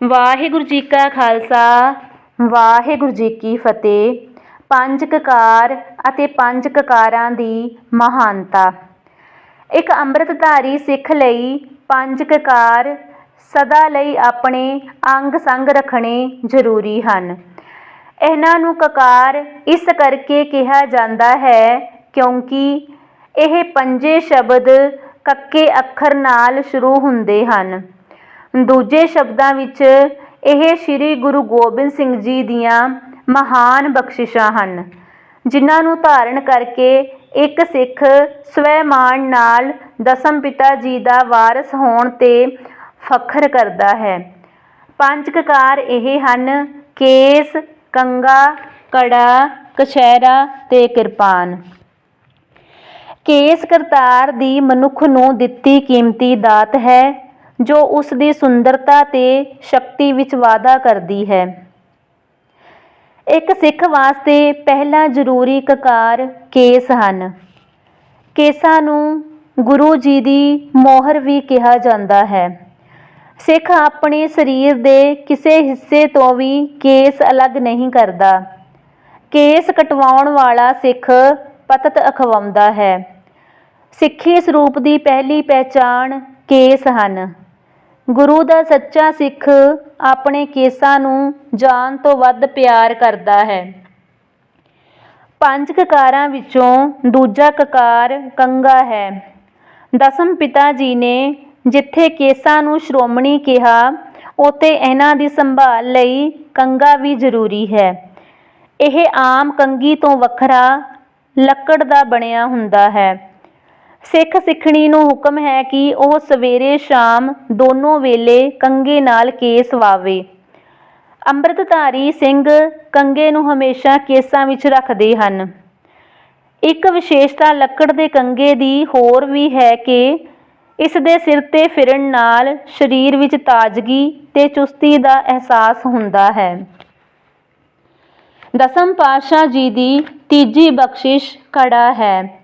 ਵਾਹਿਗੁਰੂ ਜੀ ਕਾ ਖਾਲਸਾ, ਵਾਹਿਗੁਰੂ ਜੀ ਕੀ ਫਤਿਹ। ਪੰਜ ਕਕਾਰ ਅਤੇ ਪੰਜ ਕਕਾਰਾਂ ਦੀ ਮਹਾਨਤਾ। ਇੱਕ ਅੰਮ੍ਰਿਤਧਾਰੀ ਸਿੱਖ ਲਈ ਪੰਜ ਕਕਾਰ ਸਦਾ ਲਈ ਆਪਣੇ ਅੰਗ ਸੰਗ ਰੱਖਣੇ ਜ਼ਰੂਰੀ ਹਨ। ਇਹਨਾਂ ਨੂੰ ਕਕਾਰ ਇਸ ਕਰਕੇ ਕਿਹਾ ਜਾਂਦਾ ਹੈ ਕਿਉਂਕਿ ਇਹ ਪੰਜੇ ਸ਼ਬਦ ਕੱਕੇ ਅੱਖਰ ਨਾਲ ਸ਼ੁਰੂ ਹੁੰਦੇ ਹਨ। ਦੂਜੇ ਸ਼ਬਦਾਂ ਵਿੱਚ ਇਹ ਸ੍ਰੀ ਗੁਰੂ ਗੋਬਿੰਦ ਸਿੰਘ ਜੀ ਦੀਆਂ ਮਹਾਨ ਬਖਸ਼ਿਸ਼ਾਂ ਹਨ, ਜਿਨ੍ਹਾਂ ਨੂੰ ਧਾਰਨ ਕਰਕੇ ਇੱਕ ਸਿੱਖ ਸਵੈਮਾਨ ਨਾਲ ਦਸਮ ਪਿਤਾ ਜੀ ਦਾ ਵਾਰਸ ਹੋਣ ਤੇ ਫਖਰ ਕਰਦਾ ਹੈ। ਪੰਜ ਕਕਾਰ ਇਹ ਹਨ, ਕੇਸ, ਕੰਗਾ, ਕੜਾ, ਕਛਹਿਰਾ ਤੇ ਕਿਰਪਾਨ। ਕੇਸ ਕਰਤਾਰ ਦੀ ਮਨੁੱਖ ਨੂੰ ਦਿੱਤੀ ਕੀਮਤੀ ਦਾਤ ਹੈ। ਜੋ ਉਸ ਦੀ ਸੁੰਦਰਤਾ ਤੇ ਸ਼ਕਤੀ ਵਿੱਚ ਵਾਧਾ ਕਰਦੀ ਹੈ। ਇੱਕ ਸਿੱਖ ਵਾਸਤੇ ਪਹਿਲਾ ਜ਼ਰੂਰੀ ਕਕਾਰ ਕੇਸ ਹਨ। ਕੇਸਾਂ ਨੂੰ ਗੁਰੂ ਜੀ ਦੀ ਮੋਹਰ ਵੀ ਕਿਹਾ ਜਾਂਦਾ ਹੈ। ਸਿੱਖ ਆਪਣੇ ਸਰੀਰ ਦੇ ਕਿਸੇ ਹਿੱਸੇ ਤੋਂ ਵੀ ਕੇਸ ਅਲੱਗ ਨਹੀਂ ਕਰਦਾ। ਕੇਸ ਕਟਵਾਉਣ ਵਾਲਾ ਸਿੱਖ ਪਤਤ ਅਖਵਾਉਂਦਾ ਹੈ। ਸਿੱਖੀ ਸਰੂਪ ਦੀ ਪਹਿਲੀ ਪਹਿਚਾਣ ਕੇਸ ਹਨ। ਗੁਰੂ ਦਾ ਸੱਚਾ ਸਿੱਖ ਆਪਣੇ ਕੇਸਾਂ ਨੂੰ ਜਾਨ ਤੋਂ ਵੱਧ ਪਿਆਰ ਕਰਦਾ ਹੈ। ਪੰਜ ਕਕਾਰਾਂ ਵਿੱਚੋਂ ਦੂਜਾ ਕਕਾਰ ਕੰਗਾ ਹੈ। ਦਸਮ ਪਿਤਾ ਜੀ ਨੇ ਜਿੱਥੇ ਕੇਸਾਂ ਨੂੰ ਸ਼੍ਰੋਮਣੀ ਕਿਹਾ ਉਤੇ ਇਹਨਾਂ ਦੀ ਸੰਭਾਲ ਲਈ ਕੰਗਾ ਵੀ ਜ਼ਰੂਰੀ ਹੈ। ਇਹ ਆਮ ਕੰਗੀ ਤੋਂ ਵੱਖਰਾ ਲੱਕੜ ਦਾ ਬਣਿਆ ਹੁੰਦਾ ਹੈ। ਸਿੱਖ ਸਿੱਖਣੀ ਨੂੰ ਹੁਕਮ ਹੈ ਕਿ ਉਹ ਸਵੇਰੇ ਸ਼ਾਮ ਦੋਨੋਂ ਵੇਲੇ ਕੰਗੇ ਨਾਲ ਕੇਸ ਵਾਵੇ। ਅੰਮ੍ਰਿਤਧਾਰੀ ਸਿੰਘ ਕੰਗੇ ਨੂੰ ਹਮੇਸ਼ਾ ਕੇਸਾਂ ਵਿੱਚ ਰੱਖਦੇ ਹਨ। ਇੱਕ ਵਿਸ਼ੇਸ਼ਤਾ ਲੱਕੜ ਦੇ ਕੰਗੇ ਦੀ ਹੋਰ ਵੀ ਹੈ ਕਿ ਇਸ ਦੇ ਸਿਰ ਤੇ ਫਿਰਨ ਨਾਲ ਸਰੀਰ ਵਿੱਚ ਤਾਜ਼ਗੀ ਤੇ ਚੁਸਤੀ ਦਾ ਅਹਿਸਾਸ ਹੁੰਦਾ ਹੈ। ਦਸਮ ਪਾਤਸ਼ਾਹ ਜੀ ਦੀ ਤੀਜੀ ਬਖਸ਼ਿਸ਼ ਕੜਾ ਹੈ।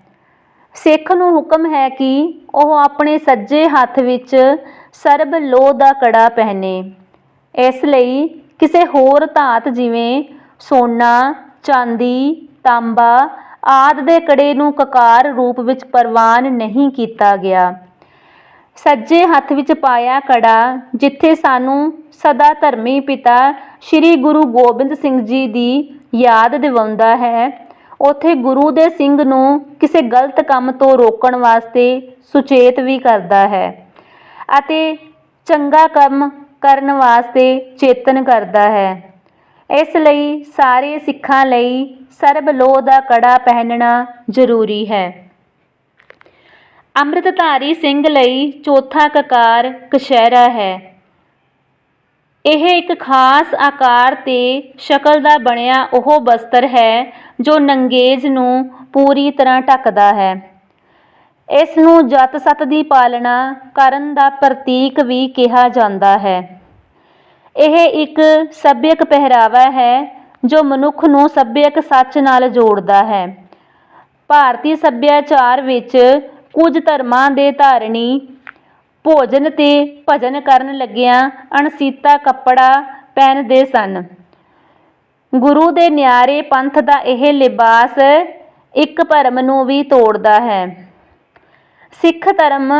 ਸਿੱਖ ਨੂੰ ਹੁਕਮ ਹੈ ਕਿ ਉਹ ਆਪਣੇ ਸੱਜੇ ਹੱਥ ਵਿੱਚ ਸਰਬ ਲੋਹ ਦਾ ਕੜਾ ਪਹਿਨੇ। ਇਸ ਲਈ ਕਿਸੇ ਹੋਰ ਧਾਤ ਜਿਵੇਂ ਸੋਨਾ, ਚਾਂਦੀ, ਤਾਂਬਾ ਆਦਿ ਦੇ ਕੜੇ ਨੂੰ ਕਕਾਰ ਰੂਪ ਵਿੱਚ ਪ੍ਰਵਾਨ ਨਹੀਂ ਕੀਤਾ ਗਿਆ। ਸੱਜੇ ਹੱਥ ਵਿੱਚ ਪਾਇਆ ਕੜਾ, ਜਿੱਥੇ ਸਾਨੂੰ ਸਦਾ ਧਰਮੀ ਪਿਤਾ ਸ੍ਰੀ ਗੁਰੂ ਗੋਬਿੰਦ ਸਿੰਘ ਜੀ ਦੀ ਯਾਦ ਦਿਵਾਉਂਦਾ ਹੈ ਉੱਥੇ ਗੁਰੂ ਦੇ ਸਿੰਘ ਨੂੰ ਕਿਸੇ ਗਲਤ ਕੰਮ ਤੋਂ ਰੋਕਣ ਵਾਸਤੇ ਸੁਚੇਤ ਵੀ ਕਰਦਾ ਹੈ ਅਤੇ ਚੰਗਾ ਕੰਮ ਕਰਨ ਵਾਸਤੇ ਚੇਤਨ ਕਰਦਾ ਹੈ। ਇਸ ਲਈ ਸਾਰੇ ਸਿੱਖਾਂ ਲਈ ਸਰਬ ਲੋਹ ਦਾ ਕੜਾ ਪਹਿਨਣਾ ਜ਼ਰੂਰੀ ਹੈ। ਅੰਮ੍ਰਿਤਧਾਰੀ ਸਿੰਘ ਲਈ ਚੌਥਾ ਕਕਾਰ ਕਸ਼ਹਿਰਾ ਹੈ। ਇਹ ਇੱਕ ਖਾਸ ਆਕਾਰ ਤੇ ਸ਼ਕਲ ਦਾ ਬਣਿਆ ਉਹ ਬਸਤਰ ਹੈ ਜੋ ਨੰਗੇਜ ਨੂੰ ਪੂਰੀ ਤਰ੍ਹਾਂ ਢੱਕਦਾ ਹੈ। ਇਸ ਨੂੰ ਜਤ ਸਤ ਦੀ ਪਾਲਣਾ ਕਰਨ ਦਾ ਪ੍ਰਤੀਕ ਵੀ ਕਿਹਾ ਜਾਂਦਾ ਹੈ। ਇਹ ਇੱਕ ਸੱਭਿਅਕ ਪਹਿਰਾਵਾ ਹੈ, ਜੋ ਮਨੁੱਖ ਨੂੰ ਸੱਭਿਅਕ ਸੱਚ ਨਾਲ ਜੋੜਦਾ ਹੈ। ਭਾਰਤੀ ਸੱਭਿਆਚਾਰ ਵਿੱਚ ਕੁਝ ਧਰਮਾਂ ਦੇ ਧਾਰਨੀ ਭੋਜਨ ਤੇ ਭਜਨ ਕਰਨ ਲੱਗਿਆਂ ਅਣਸੀਤਾ ਕੱਪੜਾ ਪਹਿਨਦੇ ਸਨ। ਗੁਰੂ ਦੇ ਨਿਆਰੇ ਪੰਥ ਦਾ ਇਹ ਲਿਬਾਸ ਇੱਕ ਭਰਮ ਨੂੰ ਵੀ ਤੋੜਦਾ ਹੈ। ਸਿੱਖ ਧਰਮ,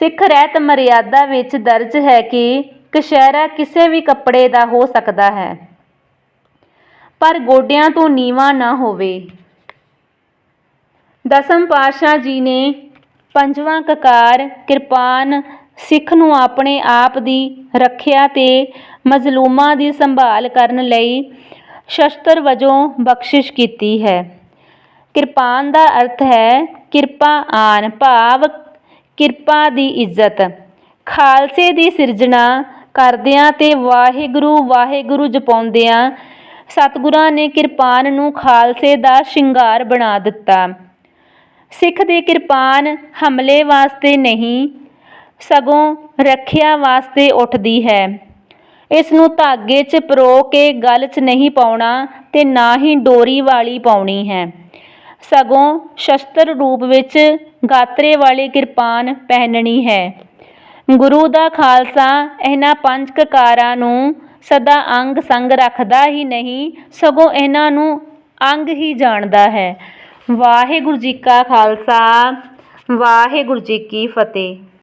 ਸਿੱਖ ਰਹਿਤ ਮਰਿਆਦਾ ਵਿੱਚ ਦਰਜ ਹੈ ਕਿ ਕਸ਼ਹਿਰਾ ਕਿਸੇ ਵੀ ਕੱਪੜੇ ਦਾ ਹੋ ਸਕਦਾ ਹੈ। ਪਰ ਗੋਡਿਆਂ ਤੋਂ ਨੀਵਾ ਨਾ ਹੋਵੇ। ਦਸਮ ਪਾਤਸ਼ਾਹ ਜੀ ਨੇ ਪੰਜਵਾਂ ਕਕਾਰ ਕਿਰਪਾਨ ਸਿੱਖ ਨੂੰ ਆਪਣੇ ਆਪ ਦੀ ਰੱਖਿਆ ਤੇ ਮਜ਼ਲੂਮਾਂ ਦੀ ਸੰਭਾਲ ਕਰਨ ਲਈ ਸ਼ਸਤਰ ਵਜੋਂ ਬਖਸ਼ਿਸ਼ ਕੀਤੀ ਹੈ। ਕਿਰਪਾਨ ਦਾ ਅਰਥ ਹੈ, ਕਿਰਪਾ ਆਨ ਭਾਵ, ਕਿਰਪਾ ਦੀ ਇੱਜ਼ਤ। ਖਾਲਸੇ ਦੀ ਸਿਰਜਣਾ ਕਰਦਿਆਂ ਤੇ ਵਾਹਿਗੁਰੂ ਵਾਹਿਗੁਰੂ ਜਪਾਉਂਦਿਆਂ ਸਤਿਗੁਰਾਂ ਨੇ ਕਿਰਪਾਨ ਨੂੰ ਖਾਲਸੇ ਦਾ ਸ਼ਿੰਗਾਰ ਬਣਾ ਦਿੱਤਾ। ਸਿੱਖ ਦੇ ਕਿਰਪਾਨ ਹਮਲੇ ਵਾਸਤੇ ਨਹੀਂ ਸਗੋਂ ਰੱਖਿਆ ਵਾਸਤੇ ਉੱਠਦੀ ਹੈ। ਇਸ ਨੂੰ ਧਾਗੇ 'ਚ ਪਰੋ ਕੇ ਗਲ 'ਚ ਨਹੀਂ ਪਾਉਣਾ ਤੇ ਨਾ ਹੀ ਡੋਰੀ ਵਾਲੀ ਪਾਉਣੀ ਹੈ। ਸਗੋਂ ਸ਼ਸਤਰ ਰੂਪ ਵਿੱਚ ਗਾਤਰੇ ਵਾਲੀ ਕਿਰਪਾਨ ਪਹਿਨਣੀ ਹੈ। ਗੁਰੂ ਦਾ ਖਾਲਸਾ ਇਹਨਾਂ ਪੰਜ ਕਕਾਰਾਂ ਨੂੰ ਸਦਾ ਅੰਗ ਸੰਗ ਰੱਖਦਾ ਹੀ ਨਹੀਂ, ਸਗੋਂ ਇਹਨਾਂ ਨੂੰ ਅੰਗ ਹੀ ਜਾਣਦਾ ਹੈ। ਵਾਹਿਗੁਰੂ ਜੀ ਕਾ ਖਾਲਸਾ, ਵਾਹਿਗੁਰੂ ਜੀ ਕੀ ਫਤਿਹ।